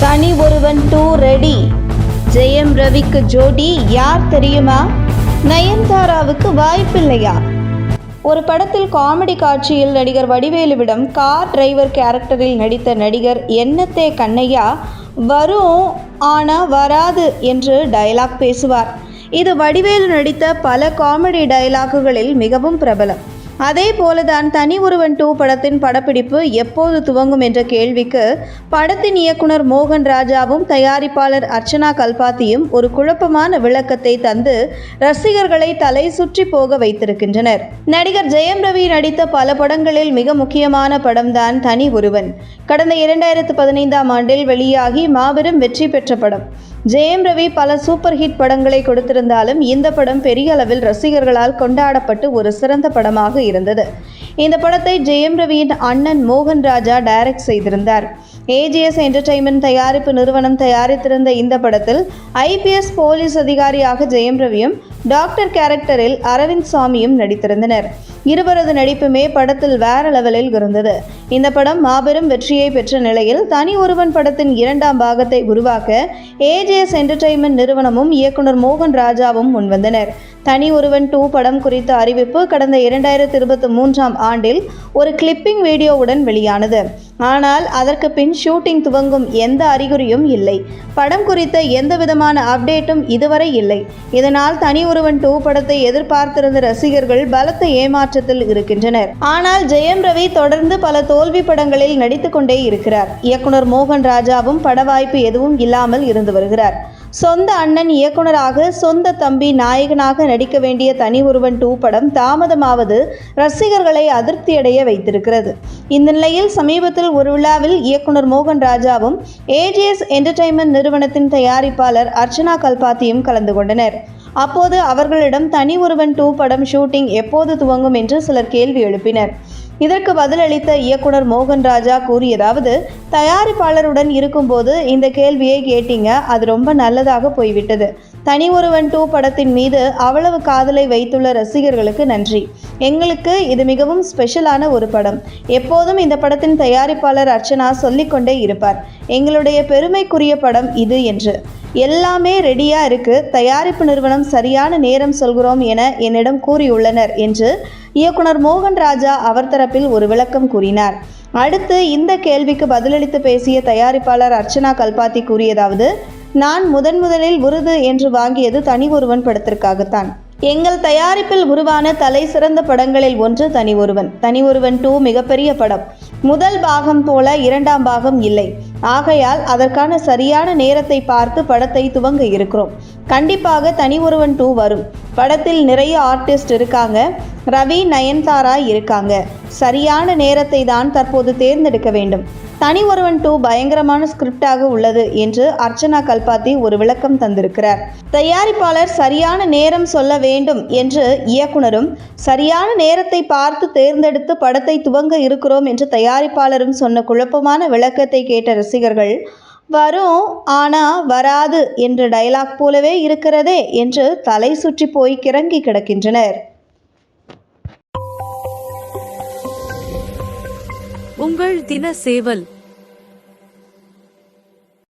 தனி ஒருவன் two ready. ஜெயம் ரவிக்கு ஜோடி யார் தெரியுமா? நயன்தாராவுக்கு வாய்ப்பில்லையா? ஒரு படத்தில் காமெடி காட்சியில் நடிகர் வடிவேலுவிடம் கார் டிரைவர் கேரக்டரில் நடித்த நடிகர் என்னத்தே கண்ணையா? வரும் ஆனால் வராது என்று டயலாக் பேசுவார். இது வடிவேலு நடித்த பல காமெடி டயலாக்குகளில் மிகவும் பிரபலம். அதே போலதான் தனி ஒருவன் டூ படத்தின் படப்பிடிப்பு எப்போது துவங்கும் என்ற கேள்விக்கு படத்தின் இயக்குனர் மோகன் ராஜாவும் தயாரிப்பாளர் அர்ச்சனா கல்பாத்தியும் ஒரு குழப்பமான விளக்கத்தை தந்து ரசிகர்களை தலை சுற்றி போக வைத்திருக்கின்றனர். நடிகர் ஜெயம் ரவி நடித்த பல படங்களில் மிக முக்கியமான படம்தான் தனி ஒருவன். கடந்த இரண்டாயிரத்து பதினைந்தாம் ஆண்டில் வெளியாகி மாபெரும் வெற்றி பெற்ற படம். ஜெயம் ரவி பல சூப்பர் ஹிட் படங்களை கொடுத்திருந்தாலும் இந்த படம் பெரிய அளவில் ரசிகர்களால் கொண்டாடப்பட்டு ஒரு சிறந்த படமாக இருந்தது. இந்த படத்தை ஜெயம் ரவியின் அண்ணன் மோகன் ராஜா டைரக்ட் செய்திருந்தார். ஏஜிஎஸ் என்டர்டைன்மெண்ட் தயாரிப்பு நிறுவனம் தயாரித்திருந்த இந்த படத்தில் ஐபிஎஸ் போலீஸ் அதிகாரியாக ஜெயம் ரவியும் டாக்டர் கேரக்டரில் அரவிந்த் சாமியும் நடித்திருந்தனர். இருவரது நடிப்புமே படத்தில் வேற லெவலில் இருந்தது. இந்த படம் மாபெரும் வெற்றியை பெற்ற நிலையில் தனி ஒருவன் படத்தின் இரண்டாம் பாகத்தை உருவாக்க ஏஜேஎஸ் என்டர்டைன்மெண்ட் நிறுவனமும் இயக்குனர் மோகன் ராஜாவும் முன்வந்தனர். தனி ஒருவன் டூ படம் குறித்த அறிவிப்பு கடந்த இரண்டாயிரத்தி இருபத்தி மூன்றாம் ஆண்டில் ஒரு கிளிப்பிங் வீடியோவுடன் வெளியானது. ஆனால் அதற்கு பின் ஷூட்டிங் துவங்கும் எந்த அறிகுறியும் இல்லை. படம் குறித்த எந்த விதமான அப்டேட்டும் இதுவரை இல்லை. இதனால் தனி ஒருவன் டூ படத்தை எதிர்பார்த்திருந்த ரசிகர்கள் பலத்த ஏமாற்றத்தில் இருக்கின்றனர். ஆனால் ஜெயம் ரவி தொடர்ந்து பல தோல்வி படங்களில் நடித்துக்கொண்டே இருக்கிறார். இயக்குனர் மோகன் ராஜாவும் பட வாய்ப்பு எதுவும் இல்லாமல் இருந்து வருகிறார். சொந்த அண்ணன் இயக்குனராக சொந்த தம்பி நாயகனாக நடிக்க வேண்டிய தனி ஒருவன் டூ படம் தாமதமாவது ரசிகர்களை அதிருப்தியடைய வைத்திருக்கிறது. இந்த நிலையில் சமீபத்தில் ஒரு விழாவில் இயக்குனர் மோகன் ராஜாவும் ஏஜிஎஸ் என்டர்டைன்மெண்ட் நிறுவனத்தின் தயாரிப்பாளர் அர்ச்சனா கல்பாத்தியும் கலந்து கொண்டனர். அப்போது அவர்களிடம் தனி ஒருவன் டூ படம் ஷூட்டிங் எப்போது துவங்கும் என்று சிலர் கேள்வி எழுப்பினர். இதற்கு பதிலளித்த இயக்குனர் மோகன் ராஜா கூறியதாவது தயாரிப்பாளருடன் இருக்கும்போது இந்த கேள்வியை கேட்டீங்க அது ரொம்ப நல்லதாக போய்விட்டது. தனி ஒருவன் டூ படத்தின் மீது அவ்வளவு காதலை வைத்துள்ள ரசிகர்களுக்கு நன்றி. எங்களுக்கு இது மிகவும் ஸ்பெஷலான ஒரு படம். எப்போதும் இந்த படத்தின் தயாரிப்பாளர் அர்ச்சனா சொல்லிக்கொண்டே இருப்பார். எங்களுடைய பெருமைக்குரிய படம் இது என்று. எல்லாமே ரெடியாக இருக்கு. தயாரிப்பு நிறுவனம் சரியான நேரம் சொல்கிறோம் என என்னிடம் கூறியுள்ளனர் என்று இயக்குனர் மோகன் ராஜா அவர் தரப்பில் ஒரு விளக்கம் கூறினார். அடுத்து இந்த கேள்விக்கு பதிலளித்து பேசிய தயாரிப்பாளர் அர்ச்சனா கல்பாத்தி கூறியதாவது நான் முதன் முதலில் விருது என்று வாங்கியது தனி ஒருவன் படத்திற்காகத்தான். எங்கள் தயாரிப்பில் உருவான தலை சிறந்த படங்களில் ஒன்று தனி ஒருவன். தனி ஒருவன் டூ மிகப்பெரிய படம். முதல் பாகம் போல இரண்டாம் பாகம் இல்லை. ஆகையால் அதற்கான சரியான நேரத்தை பார்த்து படத்தை துவங்க இருக்கிறோம். கண்டிப்பாக தனி ஒருவன் டூ வரும். படத்தில் நிறைய ஆர்டிஸ்ட் இருக்காங்க. ரவி நயன்தாரா இருக்காங்க. சரியான நேரத்தை தான் தற்போது தேர்ந்தெடுக்க வேண்டும். தனி ஒருவன் டூ பயங்கரமான ஸ்கிரிப்டாக உள்ளது என்று அர்ச்சனா கல்பாத்தி ஒரு விளக்கம் தந்திருக்கிறார். தயாரிப்பாளர் சரியான நேரம் சொல்ல வேண்டும் என்று இயக்குனரும் சரியான நேரத்தை பார்த்து தேர்ந்தெடுத்து படத்தை துவங்க இருக்கிறோம் என்று தயாரிப்பாளரும் சொன்ன குழப்பமான விளக்கத்தை கேட்ட ரசிகர்கள் வரும் ஆனா வராது என்ற டயலாக் போலவே இருக்கிறதே என்று தலை சுற்றி போய் கிறங்கி கிடக்கின்றனர். உங்கள் தின சேவல்